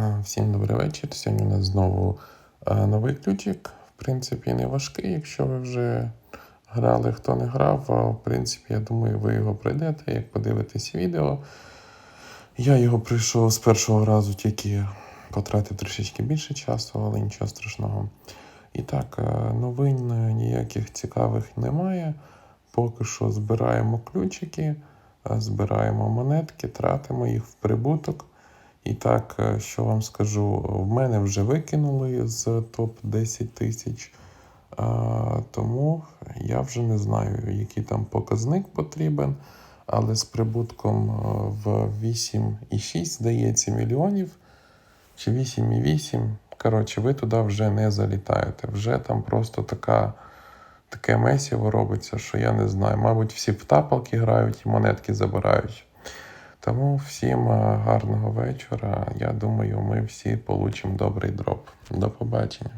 Е, Всім добрий вечір. Сьогодні у нас знову е, новий ключик. В принципі, не важкий, якщо ви вже грали, хто не грав. В принципі, я думаю, ви його пройдете, як подивитесь відео. Я його пройшов з першого разу, тільки потратив трішечки більше часу, але нічого страшного. І так, е, новин ніяких цікавих немає. Поки що збираємо ключики, збираємо монетки, тратимо їх в прибуток. І так, е, що вам скажу, в мене вже викинули з топ 10 тисяч. Тому я вже не знаю, який там показник потрібен. Але з прибутком е, в 8,6, здається, мільйонів чи 8,8. Коротше, ви туди вже не залітаєте. Вже там просто така, таке месіво робиться, що я не знаю. Мабуть, всі в тапалки грають і монетки забирають. Тому всім е, гарного вечора. Я думаю, ми всі получимо добрий дроп. До побачення.